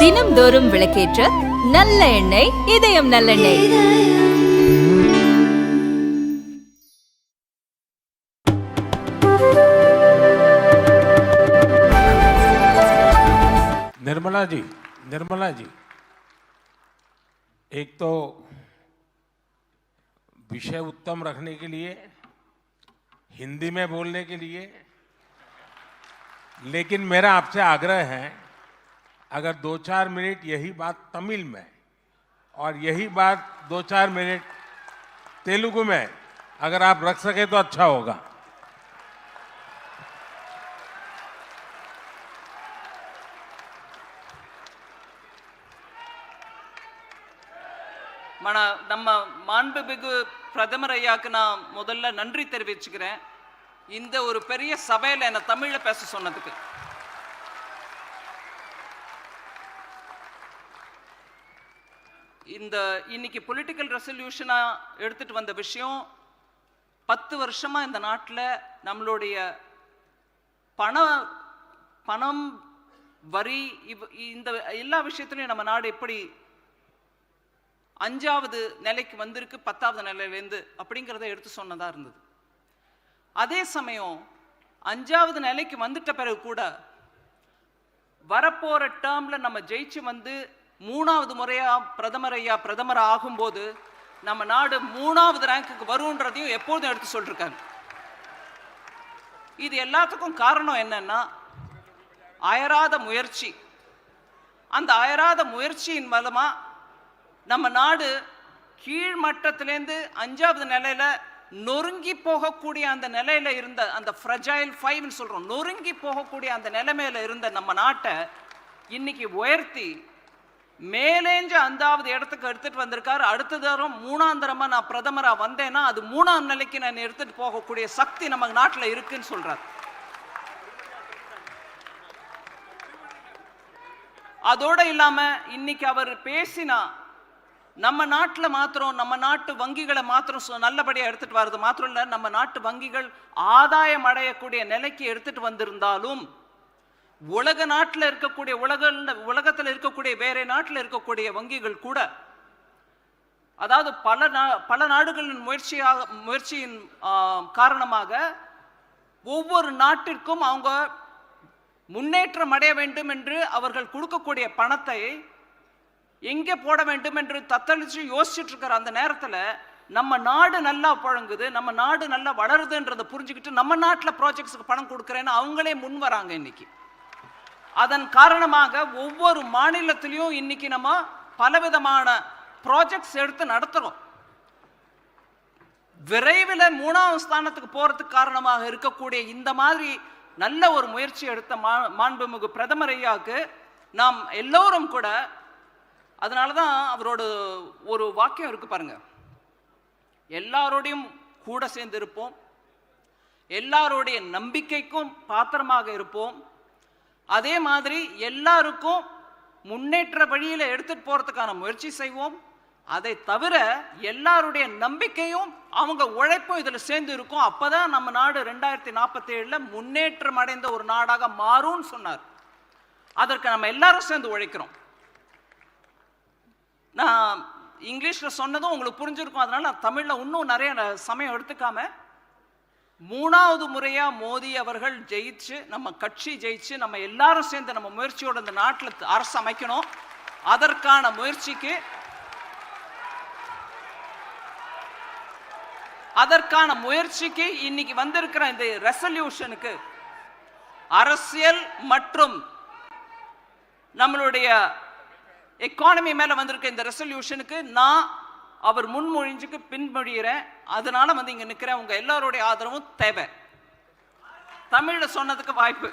தினம்தோறும் விளக்கேற்ற நல்ல எண்ணெய் இதயம் நல்லெண்ணெய் निर्मला जी निर्मला जी एक तो विषय उत्तम रखने के लिए हिंदी में बोलने के लिए लेकिन मेरा आपसे आग्रह है अगर दो चार मिनट यही बात तमिल में और यही बात दो चार मिनट तेलुगु में अगर आप रख सके तो अच्छा होगा மன நம்ம மாண்புமிகு பிரதமர் ஐயாக்கு நான் முதல்ல நன்றி தெரிவிச்சுக்கிறேன் இந்த ஒரு பெரிய சபையில் என்னை தமிழில் பேச சொன்னதுக்கு இந்த இன்னைக்கு பொலிட்டிக்கல் ரெசல்யூஷனாக எடுத்துட்டு வந்த விஷயம் பத்து வருஷமாக இந்த நாட்டில் நம்மளுடைய பண பணம் வரி இவ் இந்த எல்லா விஷயத்துலையும் நம்ம நாடு எப்படி அஞ்சாவது நிலைக்கு வந்திருக்கு பத்தாவது நிலையிலேருந்து அப்படிங்கிறத எடுத்து சொன்னதாக இருந்தது. அதே சமயம் அஞ்சாவது நிலைக்கு வந்துட்ட பிறகு கூட வரப்போகிற டேர்மில் நம்ம ஜெயிச்சு வந்து மூணாவது முறையாக பிரதமர் ஐயா பிரதமர் ஆகும்போது நம்ம நாடு மூணாவது ரேங்க்குக்கு வரும்ன்றதையும் எப்போதும் எடுத்து சொல்லிருக்காங்க இது எல்லாத்துக்கும் காரணம் என்னன்னா அயராத முயற்சி. அந்த அயராத முயற்சியின் மூலமாக நம்ம நாடு கீழ்மட்டத்திலேருந்து அஞ்சாவது நிலையில நொறுங்கி போகக்கூடிய அந்த நிலையில் இருந்த அந்த ஃப்ரஜைல் ஃபைவ்னு சொல்கிறோம் நொறுங்கி போகக்கூடிய அந்த நிலைமையில் இருந்த நம்ம நாட்டை இன்னைக்கு உயர்த்தி மேலேஞ்சு அந்தாவது இடத்துக்கு எடுத்துட்டு வந்திருக்காரு. அடுத்த தரம் மூணாம் தரமா நான் பிரதமரா வந்தேன்னா அது மூணாம் நிலைக்கு நான் எடுத்துட்டு போகக்கூடிய சக்தி நம்ம நாட்டில் இருக்குன்னு சொல்றாரு. அதோட இல்லாம இன்னைக்கு அவர் பேசினா நம்ம நாட்டில் மாத்திரம் நம்ம நாட்டு வங்கிகளை மாத்திரம் நல்லபடியாக நல்லபடியா எடுத்துட்டு வர்றது மாத்திரம் இல்லை நம்ம நாட்டு வங்கிகள் ஆதாயம் அடையக்கூடிய நிலைக்கு எடுத்துட்டு வந்திருந்தாலும் உலக நாட்டில் இருக்கக்கூடிய உலக உலகத்தில் இருக்கக்கூடிய வேற நாட்டில் இருக்கக்கூடிய வங்கிகள் கூட அதாவது பல நா பல நாடுகளின் முயற்சியாக முயற்சியின் காரணமாக ஒவ்வொரு நாட்டிற்கும் அவங்க முன்னேற்றம் அடைய வேண்டும் என்று அவர்கள் கொடுக்கக்கூடிய பணத்தை எங்கே போட வேண்டும் என்று தத்தளிச்சு யோசிச்சுட்டு இருக்கிற அந்த நேரத்தில் நம்ம நாடு நல்லா புழங்குது நம்ம நாடு நல்லா வளருதுன்றதை புரிஞ்சுக்கிட்டு நம்ம நாட்டில் ப்ராஜெக்ட்ஸுக்கு பணம் கொடுக்குறேன்னு அவங்களே முன் வராங்க இன்னைக்கு. அதன் காரணமாக ஒவ்வொரு மாநிலத்திலையும் இன்னைக்கு நம்ம பலவிதமான ப்ராஜெக்ட்ஸ் எடுத்து நடத்துகிறோம் விரைவில் மூணாவது ஸ்தானத்துக்கு போகிறதுக்கு காரணமாக இருக்கக்கூடிய இந்த மாதிரி நல்ல ஒரு முயற்சி எடுத்த மா மாண்புமிகு பிரதமர் ஐயாவுக்கு நாம் எல்லோரும் கூட அதனால தான் அவரோட ஒரு வாக்கியம் இருக்கு பாருங்க. எல்லாரோடையும் கூட சேர்ந்து இருப்போம். எல்லாருடைய நம்பிக்கைக்கும் பாத்திரமாக இருப்போம். அதே மாதிரி எல்லாருக்கும் முன்னேற்ற வழியில் எடுத்துட்டு போகிறதுக்கான முயற்சி செய்வோம். அதை தவிர எல்லாருடைய நம்பிக்கையும் அவங்க உழைப்பும் இதில் சேர்ந்து இருக்கும். அப்போ தான் நம்ம நாடு ரெண்டாயிரத்தி நாற்பத்தி ஏழில் முன்னேற்றம் அடைந்த ஒரு நாடாக மாறும்னு சொன்னார். அதற்கு நம்ம எல்லாரும் சேர்ந்து உழைக்கிறோம். நான் இங்கிலீஷில் சொன்னதும் உங்களுக்கு புரிஞ்சிருக்கும். அதனால் நான் தமிழில் இன்னும் நிறைய சமயம் எடுத்துக்காமல் மூணாவது முறையாக மோடி அவர்கள் ஜெயிச்சு நம்ம கட்சி ஜெயிச்சு நம்ம எல்லாரும் சேர்ந்து நம்ம முயற்சியோட இந்த நாட்டில் அரசு அமைக்கணும். அதற்கான முயற்சிக்கு அதற்கான முயற்சிக்கு இன்னைக்கு வந்திருக்கிற இந்த ரெசல்யூஷனுக்கு அரசியல் மற்றும் நம்மளுடைய எக்கானமி மேல வந்திருக்க இந்த ரெசல்யூஷனுக்கு நான் அவர் முன்மொழிஞ்சுக்கு பின்மொழிகிறேன் அதனால வந்து இங்க நிக்கிறேன் உங்க எல்லாருடைய ஆதரவும் தேவை. தமிழில் சொன்னதுக்கு வாய்ப்பு.